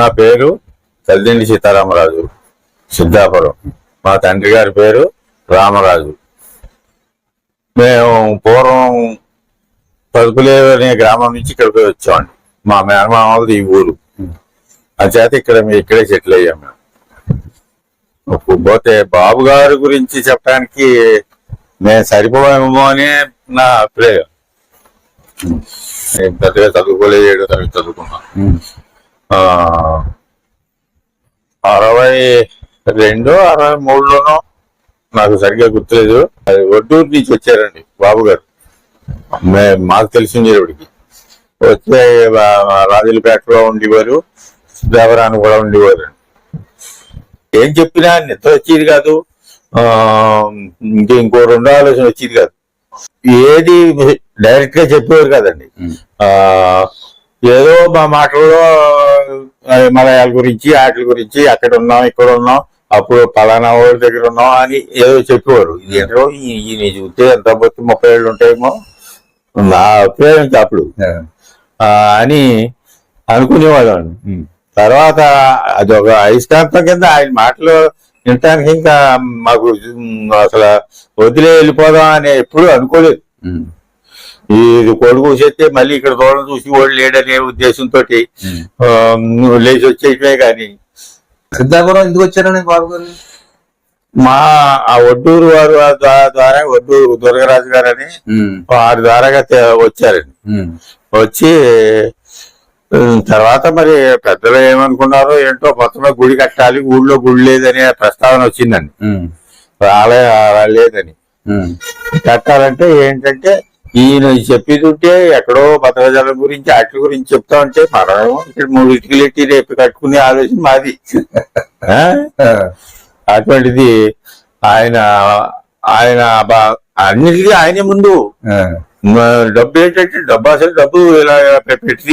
నా పేరు తల్లిదండ్రి సీతారామరాజు సిద్ధాపురం. మా తండ్రి గారి పేరు రామరాజు. మేము పూర్వం పదుపులేరు అనే గ్రామం నుంచి ఇక్కడికి వచ్చామండి మా మేనమామది ఈ ఊరు. చేత ఇక్కడ మేము ఇక్కడే సెటిల్ అయ్యాం మేము. పోతే బాబు గారి గురించి చెప్పడానికి మేము సరిపోయేమో అని నా అభిప్రాయం. పెద్దగా చదువుకోలేదు ఏడో తరగతి చదువుకున్నాను అరవై రెండు అరవై మూడులోనో నాకు సరిగ్గా గుర్తులేదు. అది ఒడ్డూరు నుంచి వచ్చారండి బాబు గారు. మాకు తెలిసింది ఇప్పటికి వచ్చే రాజులపేటలో ఉండేవారు దేవరాన్ని కూడా ఉండేవారు. ఏం చెప్పినా నిద్ర వచ్చేది కాదు. ఆ ఇంక ఇంకో రెండో ఆలోచన వచ్చేది కాదు. ఏది డైరెక్ట్గా చెప్పేవారు కదండి. ఆ ఏదో మా మాటల్లో మలయాళ గురించి వాటి గురించి అక్కడ ఉన్నాం ఇక్కడ ఉన్నాం అప్పుడు పలానా వాళ్ళ దగ్గర ఉన్నాం అని ఏదో చెప్పేవారు. ఏంటో ఈ- ఈయన చూస్తే ఎంత బొత్తి ముప్పై ఏళ్ళు ఉంటాయేమో? నా అభిప్రాయం అప్పుడు. ఆ, అని అనుకునేవాళ్ళం. తర్వాత అది ఒక అయస్కాంతం కింద ఆయన మాటలు వినటానికి ఇంకా మాకు అసలు వదిలే వెళ్ళిపోదాం అని ఎప్పుడు అనుకోలేదు. ఇది కొడుకు చేస్తే మళ్ళీ ఇక్కడ దూరం చూసి వాడు లేడనే ఉద్దేశంతో లేచి వచ్చేయటమే కానీ సిద్ధాపురం ఎందుకు వచ్చారని బాబు గారు? మా ఆ ఒడ్డూరు వారు ద్వారా ఒడ్డూరు దుర్గరాజు గారు అని వారి ద్వారాగా వచ్చారండి. వచ్చి తర్వాత మరి పెద్దలు ఏమనుకున్నారో ఏంటో మొత్తమే గుడి కట్టాలి ఊళ్ళో గుడి లేదనే ప్రస్తావన వచ్చిందండి. ఆలయం లేదని కట్టాలంటే ఏంటంటే ఈయన చెప్పేది ఉంటే ఎక్కడో భద్రాచలం గురించి వాటి గురించి చెప్తా ఉంటే మనమేమో ఇక్కడ మూడు ఇటుకలు ఎట్టి రేపు కట్టుకునే ఆలోచన మాది? అటువంటిది ఆయన ఆయన అన్నిటికీ ఆయనే ముందు. డబ్బు ఏంటంటే డబ్బు అసలు డబ్బు ఇలా పెట్టి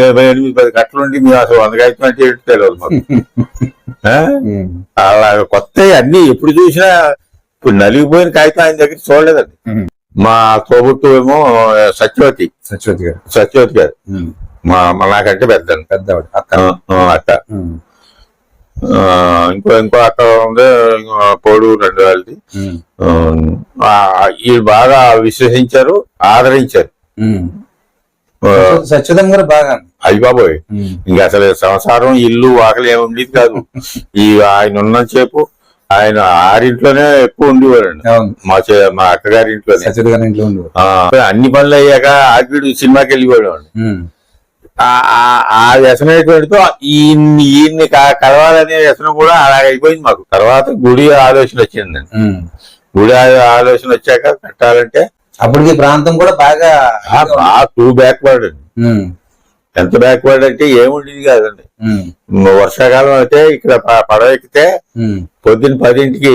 ఇరవై ఎనిమిది పది కట్టలుండి మేము అసలు వంద కాగితం అంటే ఏంటో తెలియదు? అలా కొత్త అన్ని ఎప్పుడు చూసినా ఇప్పుడు నలిగిపోయిన కాగితం ఆయన దగ్గర చూడలేదండి. మా తోబుట్టు ఏమో సత్యవతి. సత్యవతి గారు. సత్యవతి గారు. మా మా నాకంటే పెద్ద పెద్దవాడు అక్క. ఇంకో ఇంకో అక్క ఉంది పోడు రెండు వాళ్ళది. వీళ్ళు బాగా విశ్వసించారు ఆదరించారు. సత్యదం గారు బాగా. అయ్య బాబోయ్. ఇంకా అసలు సంసారం ఇల్లు వాకలి ఏమి ఉండేది కాదు. ఈ ఆయన ఉన్నంతసేపు ఆయన ఆరింట్లోనే ఎక్కువ ఉండేవారండి. మా మా అక్కగారి ఇంట్లోనే. ఇంట్లో ఉండేవారు. అన్ని పనులు అయ్యాక ఆగిడు సినిమాకి వెళ్ళిపోయాడు ఆ- ఆ- ఆ వ్యసనం ఎటువంటిదో ఈయన్ని ఈయన్ని క- కలవాలనే వ్యసనం కూడా అలాగ అయిపోయింది మాకు. తర్వాత గుడి ఆలోచన వచ్చిందండి. గుడి ఆలోచన వచ్చాక కట్టాలంటే అప్పటికి ఈ ప్రాంతం కూడా బాగా ఆ టూ బ్యాక్వర్డ్ అండి. ఎంత బ్యాక్వర్డ్ అంటే ఏముండేది కాదండి. వర్షాకాలం అయితే ఇక్కడ పడవ ఎక్కితే పొద్దున్న పదింటికి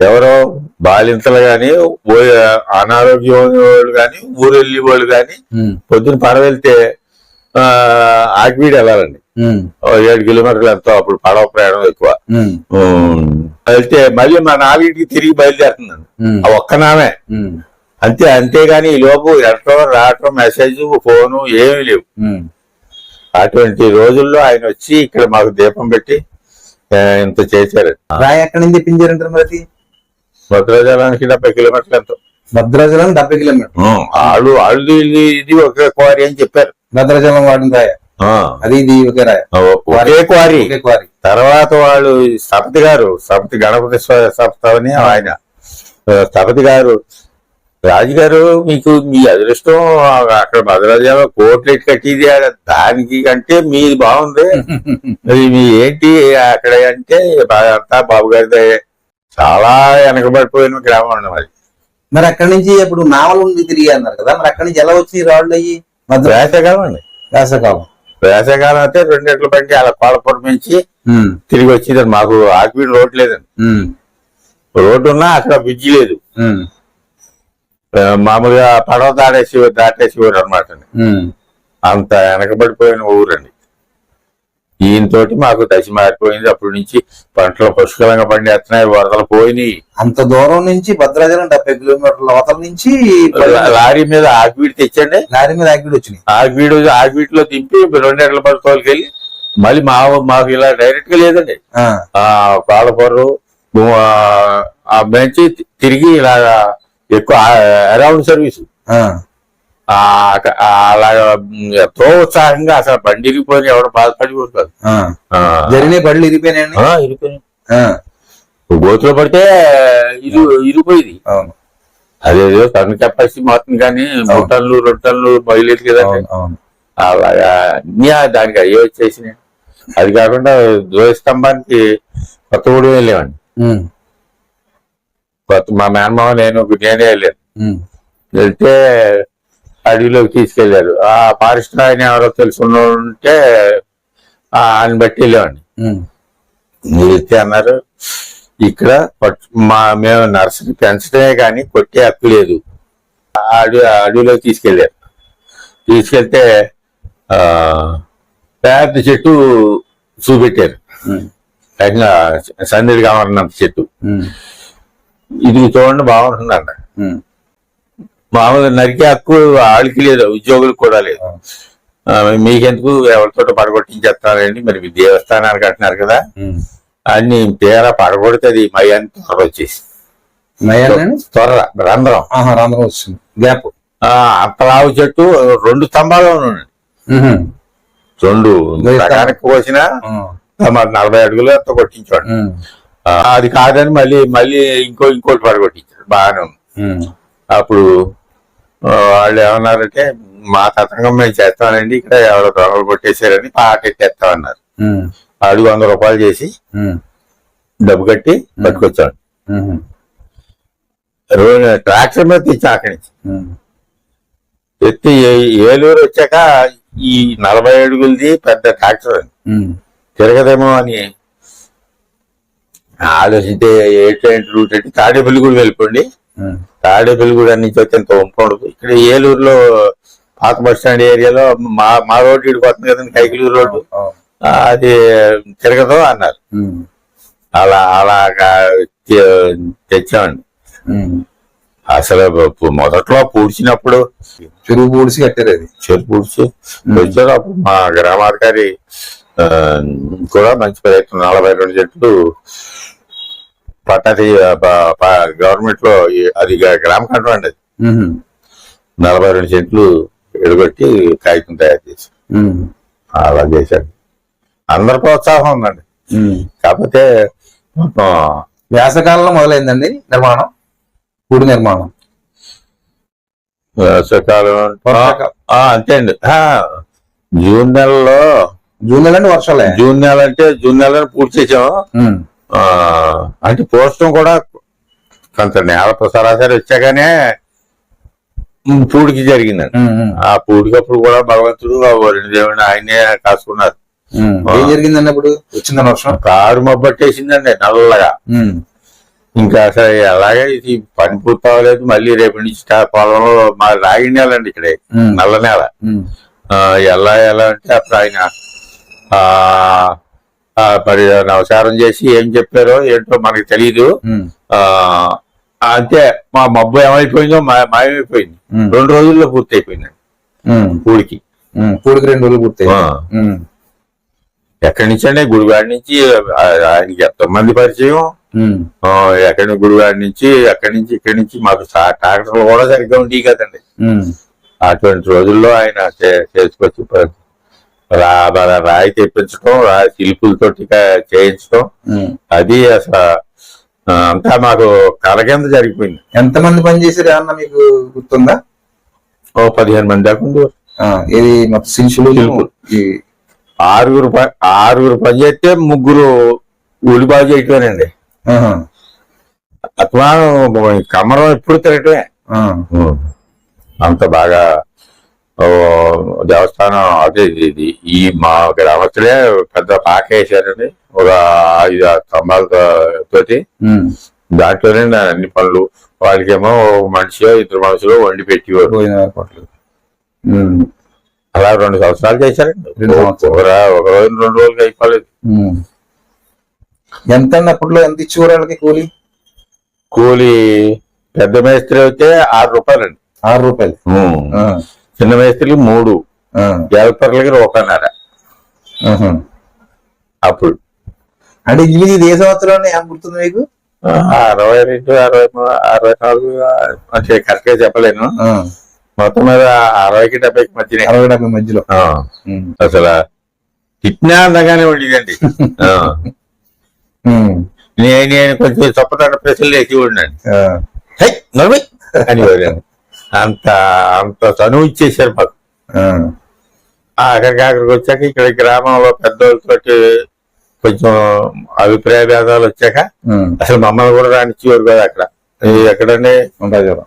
ఎవరో బాలింతలు గాని ఓ- అనారోగ్యం వాళ్ళు గాని ఊరు వెళ్ళి ఉమ్, పొద్దున్న పడవ వెళ్తే ఆకివీడు వెళ్ళాలండి. ఏడు కిలోమీటర్లు ఎంతో అప్పుడు పడవ ప్రయాణం ఎక్కువ. వెళ్తే మళ్ళీ మా నాలుగింటికి తిరిగి బయలుదేరుతుందండి ఆ ఒక్క నామే. అంతే అంతేగాని ఈ లోపు ఎట్టడం రావటం మెసేజ్ ఫోను ఏమీ లేవు. అటువంటి రోజుల్లో ఆయన వచ్చి ఇక్కడ మాకు దీపం పెట్టి ఇంత చేశారు. రాయి ఎక్కడి నుంచి తెప్పించారంటారు మరి? భద్రాచలానికి డెబ్బై కిలోమీటర్లు ఎంతో? భద్రాచలం డెబ్బై కిలోమీటర్ వాళ్ళు వాళ్ళు ఇది ఒకే క్వారీ అని చెప్పారు. భద్రాచలం వాడిన రాయ. అది ఇది ఒకే రాయ. ఒకే క్వారీ. క్వారీ. తర్వాత వాళ్ళు సపతి గారు సపతి గణపతి సపతి అని ఆయన. సపతి గారు రాజుగారు మీకు మీ అదృష్టం అక్కడ భద్రాజాలో కోట్లు ఎట్టి కట్టిది దానికి కంటే మీది బాగుంది. అది మీ ఏంటి అక్కడ అంటే అంతా బాబు గారి దయే. చాలా వెనకబడిపోయిన గ్రామం అండి మరి మరి అక్కడి నుంచి ఇప్పుడు నావలు ఉంది తిరిగి అన్నారు కదా మరి అక్కడి నుంచి ఎలా వచ్చి రాళ్ళు అయ్యి వేసవికాలం అండి. వేసవకాలం. వేసవికాలం అయితే రెండెట్ల బండి అలా పాలపురం నుంచి తిరిగి వచ్చిందండి మాకు ఆకివీడు రోడ్ లేదండి. రోడ్డు ఉన్నా అక్కడ బ్రిడ్జి లేదు. మామూలుగా పడవ దాటేసి దాటేసేవారు అనమాట. అంత వెనకబడిపోయిన ఊరండి. ఈయనతోటి మాకు దశ మారిపోయింది. అప్పటి నుంచి పంటలు పుష్కలంగా పండేస్తున్నాయి వరదలు పోయినాయి. అంత దూరం నుంచి భద్రాచలం డెబ్బై కిలోమీటర్ల అవతల నుంచి లారీ మీద ఆగివీడి తెచ్చండి లారీ మీద యాక్టివ్ వచ్చినాయి. ఆగివీడు ఆగివీటిలో దింపి రెండేళ్ళ పడి తోలుకెళ్ళి మళ్ళీ మా మాకు ఇలా డైరెక్ట్గా లేదండి పాలపొర్రు ఆ బెంచి తిరిగి ఇలా ఎక్కువ అరౌండ్ సర్వీస్ ఆ, అలాగా ఎంతో ఉత్సాహంగా అసలు బండి ఇరిగిపోయి ఎవరు బాధపడిపోరు కాదు జరిగినాయి బళ్ళు ఇరిగిపోయినాయండి? ఆ, గోతులో పడితే ఇరు ఇరిగిపోయింది. అదేదో టన్ కెపాసిటీ మారుతుంది కానీ మూడు టన్నులు రెండు టన్నులు బయలేదు కదండి అవును అలాగా అన్ని దానికి అయ్యే వచ్చేసినాయి. అది కాకుండా ద్వయ స్తంభానికి కొత్త ఊడి ఉమ్, కొత్త మా మేనమావ నేను నేనే వెళ్ళాను వెళ్తే అడవిలోకి తీసుకెళ్ళారు ఆ ఫారెస్ట్ ఆయన ఎవరో తెలుసున్న ఉంటే ఆయన బట్టి వెళ్ళామండి ఉమ్, వెళ్తే అన్నారు ఇక్కడ మా మేము నర్సరీ పెంచడమే కానీ కొట్టే హక్కు లేదు. అడవి అడవిలోకి తీసుకెళ్ళారు తీసుకెళ్తే ఆ పెద్ద చెట్టు చూపెట్టారు. సందడి కావాలన్నంత చెట్టు. ఇది చూడండి బాగుంటుందంట. ఉమ్, మామూలుగా నరికే హక్కు ఆడికి లేదు ఉద్యోగులకు కూడా లేదు. మీకెందుకు ఎవరితో పడగొట్టించేస్తారండి మరి మీ దేవస్థానానికి అంటున్నారు కదా. అన్ని తీరా పడగొడుతుంది మై అని త్వర వచ్చేసి త్వర రంధ్రం. రంధ్రం వచ్చింది. గ్యాప్. లావు చెట్టు రెండు స్తంభాలు ఉన్నాయి రెండు. సగానికి మరి నలభై అడుగులు అంత కొట్టించాడు అది కాదని మళ్ళీ మళ్ళీ ఇంకో ఇంకోటి పడగొట్టించాడు బాగానే అప్పుడు వాళ్ళు ఏమన్నారంటే మా తతంగం మేము చేస్తామండి ఇక్కడ ఎవరో దొంగలు కొట్టేశారని పాట ఎత్తేస్తామన్నారు. ఉమ్, అడుగు వంద రూపాయలు చేసి డబ్బు కట్టి పట్టుకొచ్చాడు ట్రాక్టర్ మీద తెచ్చి అక్కడి నుంచి ఎత్తి ఏలూరు వచ్చాక ఈ నలభై అడుగులది పెద్ద ట్రాక్టర్ తిరగదేమో అని ఆలోచించే ఏ ట్రైన్ రూట్ అంటే తాడేపల్లిగూడ వెళ్ళిపోండి. తాడేపల్లిగూడ నుంచి వచ్చి ఎంత ఉండదు ఇక్కడ ఏలూరులో పాత బస్ స్టాండ్ ఏరియాలో మా మా రోడ్డు ఇడిపోతుంది కదండి కైకిలూరు రోడ్డు. అది తిరగదు అన్నారు. అలా అలాగా తె- తెచ్చామండి. అసలు మొదట్లో పూడ్చినప్పుడు చెరువు పూడిసి కట్టారు అది. చెరు పూడ్చి వచ్చారు అప్పుడు మా గ్రామాధికారి కూడా మంచి ప్రయత్నం. నలభై రెండు చెట్లు పట్టది గవర్నమెంట్లో అది గ్రామ కంట్రోల్ అండి నలభై రెండు చెట్లు ఎడగొట్టి కాగితం తయారు చేసి అలా చేశాడు అందరి ప్రోత్సాహం ఉందండి. కాకపోతే మొత్తం వేసవకాలంలో మొదలైందండి నిర్మాణం? గుడి నిర్మాణం. ఆ, అంతే అండి. జూన్ నెలలో జూన్ నెల అంటే వర్షాలే. జూన్ నెల అంటే జూన్ నెల పూర్తి చేసాం అంటే పోస్టం కూడా కొంత నేల సరాసరి వచ్చాకనే పూడికి జరిగిందండి. ఆ పూడికప్పుడు కూడా భగవంతుడు వరుణ దేవుని ఆయనే కాసుకున్నారు. ఏం జరిగిందండి అప్పుడు? వచ్చిందని వర్షం? కారు మబ్బట్టేసిందండి నల్లగా. ఇంకా అసలు ఎలాగే ఇది పని పూర్తి అవ్వలేదు మళ్ళీ రేపు నుంచి పొలంలో మా రాగి నేల అండి ఇక్కడే నల్ల నేల. ఎలా ఎలా అంటే అప్పుడు ఆయన మరి నమస్కారం చేసి ఏం చెప్పారో ఏంటో మనకి తెలియదు అంతే మా మబ్బు ఏమైపోయిందో మా- మాయమైపోయింది. రెండు రోజుల్లో పూర్తి అయిపోయింది ఉమ్, పూడికి. పూడికి రెండు రోజులు. ఉమ్, ఎక్కడి నుంచి అండి గుడివాడ నుంచి ఆయనకి ఎంతమంది పరిచయం. ఉమ్, ఆ, ఎక్కడి గుడివాడ నుంచి ఎక్కడి నుంచి ఇక్కడి నుంచి మాకు ట్రాక్టర్లు కూడా సరిగ్గా ఉండేవి కదండి. అటువంటి రోజుల్లో ఆయన చేసుకొచ్చి రా రా- రాయి తెప్పించడం రాయి శిల్పులతోటి కా- చేయించడం. అది అసలు అంతా మాకు కల కింద జరిగిపోయింది. ఎంతమంది పని చేశారు ఏమన్నా మీకు గుర్తుందా? ఓ పదిహేను మంది దాకా ఉంది. ఇది మొత్తం శిల్పులు శిల్పులు. ఈ ఆరుగురు ఆరుగురు పని చేస్తే ముగ్గురు ఊడి బాగు చేయటమేనండి. అత్మానం కమరం ఎప్పుడు తిరగటమే. అంత బాగా దేవస్థానం అదే ఇది- ఈ మా గ్రామస్తులే పెద్ద పాక వేసారండి ఒక ఐదు ఆరు స్తంభాలతో తోటి ఉమ్, దాంట్లోనే అన్ని పనులు. వాళ్ళకేమో ఒక మనిషి ఇద్దరు మనుషులు వండి పెట్టేవారు. అలా రెండు సంవత్సరాలు చేశారండి. ఒక రోజు రెండు రోజులకి అయిపోలేదు. ఎంత అప్పట్లో ఎంత ఇచ్చేవారు వాళ్ళకి కూలి? కూలి పెద్ద మేస్త్రి అయితే ఆరు రూపాయలండి. ఆరు రూపాయలు. చిన్న మేస్త్రికి మూడు. ఆ, హెల్పర్లకి రూపాయన్నర. అప్పుడు. అంటే ఇది ఏ సంవత్సరం ఏం గుర్తుంది మీకు? అరవై రెండు అరవై మూడు అరవై నాలుగు కరెక్ట్గా చెప్పలేను. మొత్తం మీద అరవైకి డెబ్బైకి మధ్యనే. అరవై డెబ్బై మధ్యలో. అసలు తిట్టినా అందగానే ఉండేదండి. నేను కొంచెం చొప్పదండ ప్రశ్నలు వేసి ఉండండి అని. అంత అంత చనువు ఇచ్చేసారు మాకు. అక్కడికి అక్కడికి వచ్చాక ఇక్కడ గ్రామంలో పెద్దోళ్ళతోటి కొంచెం అభిప్రాయ భేదాలు వచ్చాక. అసలు మమ్మల్ని కూడా రానిచ్చేవారు కదా అక్కడ. ఎక్కడండి? ఉంటాయి కదా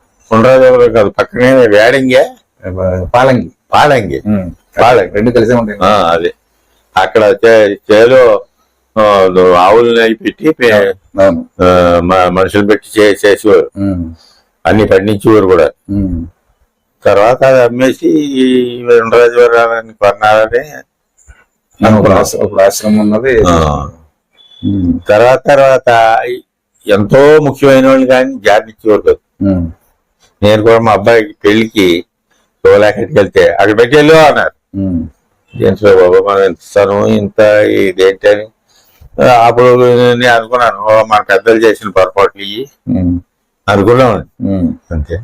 పక్కనే వేడంగే. పాలంగి. ఉమ్. పాలంగి. రెండు కలిసే ఉంటాయి. అదే. అక్కడ చేలో ఆవుల్ని పెట్టి మనుషులు పెట్టి చేసేవారు. అన్ని పండించేవారు కూడా. తర్వాత అది అమ్మేసి ఈ ఉండరాజవరాలని కొన్నారని ఆశ్రమం ఉన్నది. తర్వాత తర్వాత ఎంతో ముఖ్యమైన వాళ్ళు కానీ జాబిచ్చేవారు కాదు. నేను కూడా మా అబ్బాయికి పెళ్ళికి శివలేఖకి వెళ్తే అక్కడ పెట్టి వెళ్ళు అన్నారు. ఏంటో బాబా మనం ఎంత ఇస్తాను ఇంత ఇదేంటి అని. ఆ, అప్పుడు నేను అనుకున్నాను మన పెద్దలు చేసిన పొరపాట్లు ఇవి ఉమ్. అంతే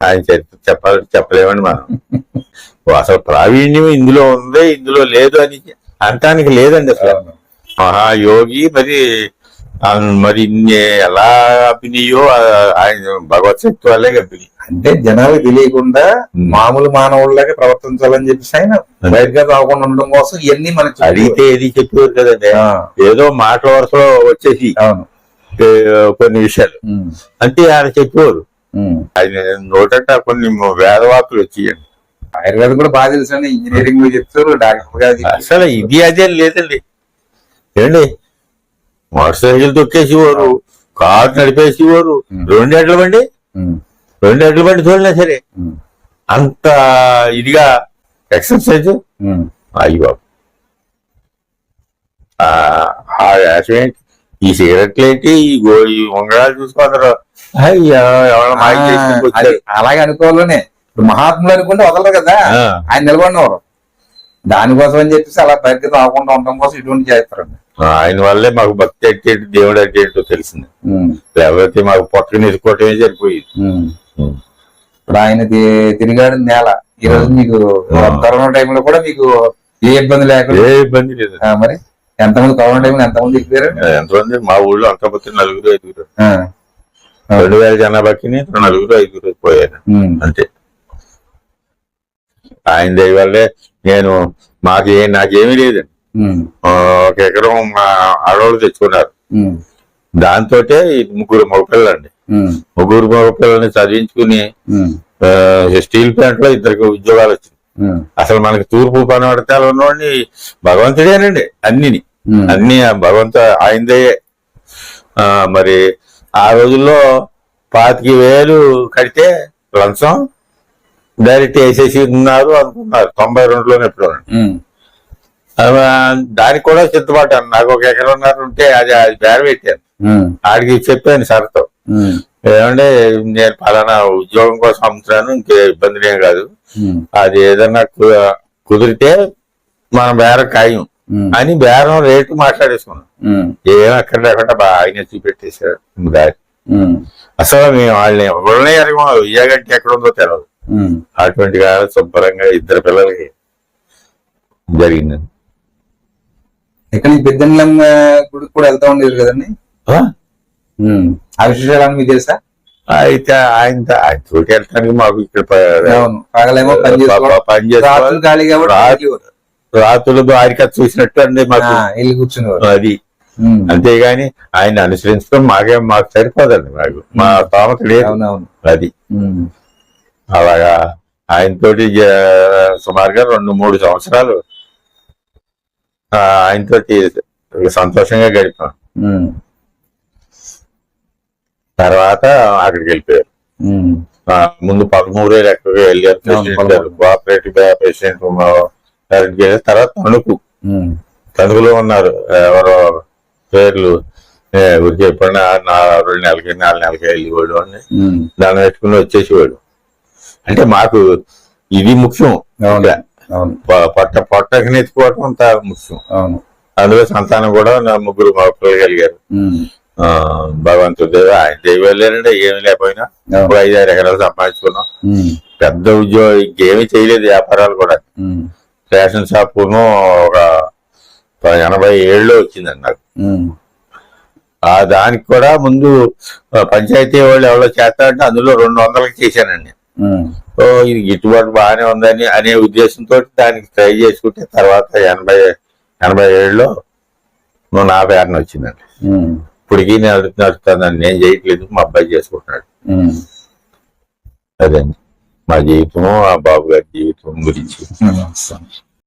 ఆయన చరిత్ర చెప్పాలని చెప్పలేమండి మనం అసలు ప్రావీణ్యం ఇందులో ఉంది ఇందులో లేదు అని అనటానికి లేదండి అసలు. మహాయోగి మరి మరి ఇన్ని ఎలా అభినయో ఆయన భగవత్ శక్తి వల్లే అభినయం అంటే జనాలకు తెలియకుండా. మామూలు మానవుల్లాగా ప్రవర్తించాలని చెప్పేసి ఆయన బయటగా రాకుండా ఉండడం కోసం ఇవన్నీ మనకి. అడిగితే ఏది చెప్పేవారు కదండి ఏదో మాటల వరుసలో వచ్చేసి అవును కొన్ని విషయాలు. అంటే ఆయన చెప్పేవారు. ఆయన నోటంట కొన్ని వేదవాకులు వచ్చేయండి ఆయుర్వేదం కూడా బాగా తెలుసు అండి ఇంజనీరింగ్ చెప్తారు డాక్టర్. అసలు ఇది అదే లేదండి ఏండి మోటార్ సైకిల్ తొక్కేసేవారు కారు నడిపేసేవారు ఉమ్. రెండు ఎడ్ల బండి ఉమ్. రెండు ఎడ్ల బండి చూడలే సరే. అంత ఇదిగా ఎక్సర్సైజ్. అయ్యి బాబు ఆ ఏంటి ఈ సిగరెట్లు ఏంటి? ఈ ఉంగరాలు చూసుకుందరు అలాగే అనుకోవాలనే. ఇప్పుడు మహాత్ములు అనుకుంటే వదలరు కదా. ఆయన నిలబడినవారు. దానికోసం అని చెప్పేసి అలా బయటకు రాకుండా ఉండడం కోసం ఇటువంటి చేస్తారండి. ఆయన వల్లే మాకు భక్తి అంటే దేవుడు అంటే ఏంటో తెలిసింది. లేకపోతే మాకు పొట్టని ఎదుర్కోవటమే సరిపోయేది. ఇప్పుడు ఆయన తిరిగాడు నేల. ఈ రోజు మీకు. కరోనా టైంలో కూడా మీకు ఏ ఇబ్బంది లేకుండా ఏ ఇబ్బంది లేదు. మరి? ఎంతమంది కరోనా టైంలో ఎంతమంది ఎక్కారు ఎంతమంది మా ఊళ్ళో అంతమంది నలుగురు ఐదుగురు. రెండు వేల జనాభాకి నలుగురు ఐదుగురు పోయారు. అంతే ఆయన దయ వల్లే నేను మాకు నాకేమీ లేదండి ఒక ఎకరం మా ఆడవాళ్ళు తెచ్చుకున్నారు. దాంతో ముగ్గురు మగపిల్లండి. ముగ్గురు మగపిల్లల్ని చదివించుకుని స్టీల్ ప్లాంట్లో ఇద్దరికి ఉద్యోగాలు వచ్చింది. అసలు మనకి తూర్పు పనవడతాలు ఉన్నవాడిని భగవంతుడేనండి అన్నిని. అన్ని భగవంత ఆయనదయ్యే ఆ, మరి ఆ రోజుల్లో పాతికి వేలు కడితే లంచం డైరెక్ట్ వేసేసి ఉన్నారు అనుకున్నారు తొంభై రెండులోనే ఎప్పుడు. దానికి కూడా సిద్ధపడ్డాను నాకు ఒక ఎకరన్నర ఉంటే అది అది బేర పెట్టాను ఉమ్. ఆడికి చెప్పాను సార్తో. ఏమంటే నేను పలానా ఉద్యోగం కోసం అమ్ముతున్నాను ఇంకే ఇబ్బంది ఏం కాదు. అది ఏదన్నా కుదిరితే మన బేరం ఖాయం. అని బేరం రేటు మాట్లాడేసుకున్నాం. ఉమ్. ఏం అక్కడ లేకుండా బాగా ఆయన చూపెట్టేశారు దారి. ఉమ్. అసలు మేము వాళ్ళని ఎవరినే ఎరగం ఇయ్యగంటే ఎక్కడ ఉందో తెలియదు ఉమ్. అటువంటి కాదు శుభ్రంగా ఇద్దరు పిల్లలకి జరిగింది. ఇక్కడ పెద్దన్నెల్లమ్మ గుడికి కూడా వెళ్తా ఉండేది కదండి? ఆ? విశేషాలు మీకు తెలుసా? అయితే ఆయన ఆయన తోటి వెళ్ళడానికి మాకు ఇక్కడ పగలేమో పని చేసుకోవాలి. రాత్రులు భార్య చూసినట్టు అండి మాకు వెళ్ళి కూర్చునేవారు అది. అంతేగాని ఆయన అనుసరించడం మాకేం మాకు సరిపోదండి మాకు. మా తామత లేదు. అది. అలాగా ఆయనతోటి సుమారుగా రెండు మూడు సంవత్సరాలు ఆ, ఆయనతోటి సంతోషంగా గడిపాం. తర్వాత అక్కడికి వెళ్ళిపోయారు. ముందు పదమూడు ఎక్కడికి వెళ్ళారు. కోఆపరేటివ్ ప్రెసిడెంట్ తర్వాత తణుకు. తణుకులో ఉన్నారు ఎవరో పేర్లు ఊరికే ఎప్పుడైనా రెండు నెలలకి నాలుగు నెలలకి వెళ్ళేవాడు అని. దాన్ని పెట్టుకుని వచ్చేసేవాడు అంటే మాకు ఇది ముఖ్యం పొట్ట పొట్టకి నెత్తుకోవటం అంత ముఖ్యం అవును అందులో సంతానం కూడా నా ముగ్గురు మగపిల్లలు కలిగారు ఉమ్. ఆ, భగవంతుడి దేవ ఆయన దైవాలేనండి ఏమి లేకపోయినా అవును. ఒక ఐదు ఆరు ఎకరాలు సంపాదించుకున్నాం. పెద్ద ఉద్యోగం ఇంకేమీ చేయలేదు వ్యాపారాలు కూడా. రేషన్ షాపును ఒక ఎనభై ఏళ్ళు వచ్చిందండి నాకు. ఆ దానికి కూడా ముందు పంచాయతీ వాళ్ళు ఎవరో చేస్తారంటే అందులో రెండు వందలకి చేశానండి. ఓ ఇది గిట్టుబాటు బాగానే ఉందని అనే ఉద్దేశంతో దానికి ట్రై చేసుకుంటే తర్వాత ఎనభై ఎనభై నువ్వు నా పేరున వచ్చిందండి. ఇప్పటికీ నేను నడుస్తుందని నేను చేయట్లేదు మా అబ్బాయి చేసుకుంటున్నాడు. అదండి మా జీవితం ఆ బాబు గారి జీవితం గురించి ఉమ్.